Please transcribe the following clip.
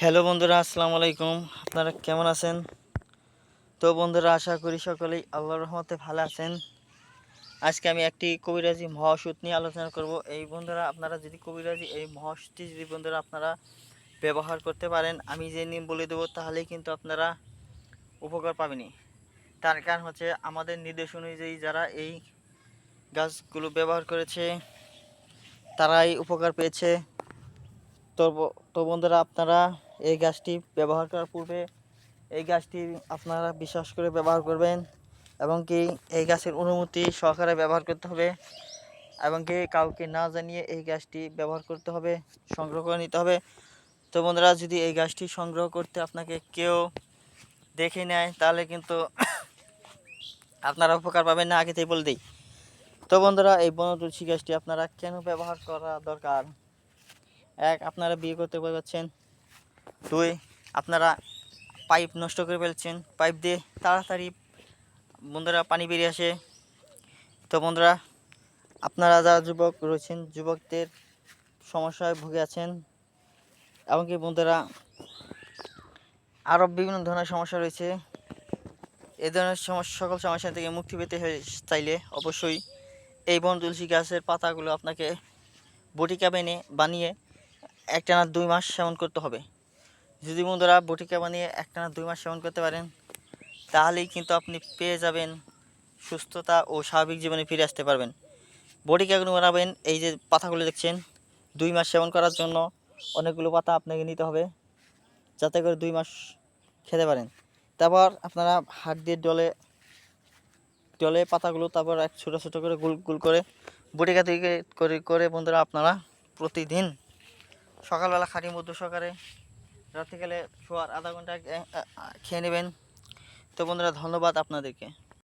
Hello বন্ধুরা, আসসালামু আলাইকুম। আপনারা কেমন আছেন? তো বন্ধুরা, আশা করি সকলেই আল্লাহর রহমতে ভালো আছেন। আজকে আমি একটি কবিরাজি মহাওষুধ নিয়ে আলোচনা করব। এই বন্ধুরা, আপনারা যদি কবিরাজি এই মহাওষুধটি যদি বন্ধুরা আপনারা ব্যবহার করতে পারেন, আমি যে নিয়ম বলে দেবো, তাহলেই কিন্তু আপনারা উপকার পাবেনি তার কারণ হচ্ছে, আমাদের নির্দেশ অনুযায়ী যারা এই গাছগুলো ব্যবহার করেছে, তারাই উপকার পেয়েছে। তো তো বন্ধুরা আপনারা এই গাছটি ব্যবহার করার পূর্বে এই গাছটি আপনারা বিশ্বাস করে ব্যবহার করবেন এবং কি এই গাছের অনুমতি সহকারে ব্যবহার করতে হবে এবং কি কাউকে না জানিয়ে এই গাছটি ব্যবহার করতে হবে, সংগ্রহ করে নিতে হবে। তো বন্ধুরা যদি এই গাছটি সংগ্রহ করতে আপনাকে কেউ দেখে নেয়, তাহলে কিন্তু আপনারা উপকার পাবেন না, আগে থেকে বলে দিই। তো বন্ধুরা এই বন তুলসী গাছটি আপনারা কেন ব্যবহার করা দরকার? এক, আপনারা বিয়ে করতে পারছেন দুই, আপনারা পাইপ নষ্ট করে ফেলছেন। পাইপ দিয়ে তাড়াতাড়ি বন্ধুরা পানি বেরিয়ে আসে। তো বন্ধুরা, আপনারা যারা যুবক রয়েছেন, যুবকদের সমস্যায় ভুগে আছেন এমনকি বন্ধুরা আরও বিভিন্ন ধরনের সমস্যা রয়েছে। এ ধরনের সমস্যা, সকল সমস্যা থেকে মুক্তি পেতে চাইলে অবশ্যই এই বন তুলসী গাছের পাতাগুলো আপনাকে বটিকা বেনে বানিয়ে একটানা দুই মাস সেবন করতে হবে। যদি বন্ধুরা বটিকা বানিয়ে একটানা দুই মাস সেবন করতে পারেন, তাহলেই কিন্তু আপনি পেয়ে যাবেন সুস্থতা ও স্বাভাবিক জীবনে ফিরে আসতে পারবেন। বটিকাগুলো বানাবেন, এই যে পাতাগুলো দেখছেন, দুই মাস সেবন করার জন্য অনেকগুলো পাতা আপনাকে নিতে হবে, যাতে করে দুই মাস খেতে পারেন। তারপর আপনারা হাত দিয়ে ডলে ডলে পাতাগুলো তারপর এক ছোটো ছোটো করে গুল গুল করে বটিকা থেকে করে করে বন্ধুরা আপনারা প্রতিদিন সকালবেলা খাটি মধ্য সকালে রাত্রিকালে শোয়ার আধা ঘণ্টা খেয়ে নেবেন। তো বন্ধুরা ধন্যবাদ আপনাদেরকে।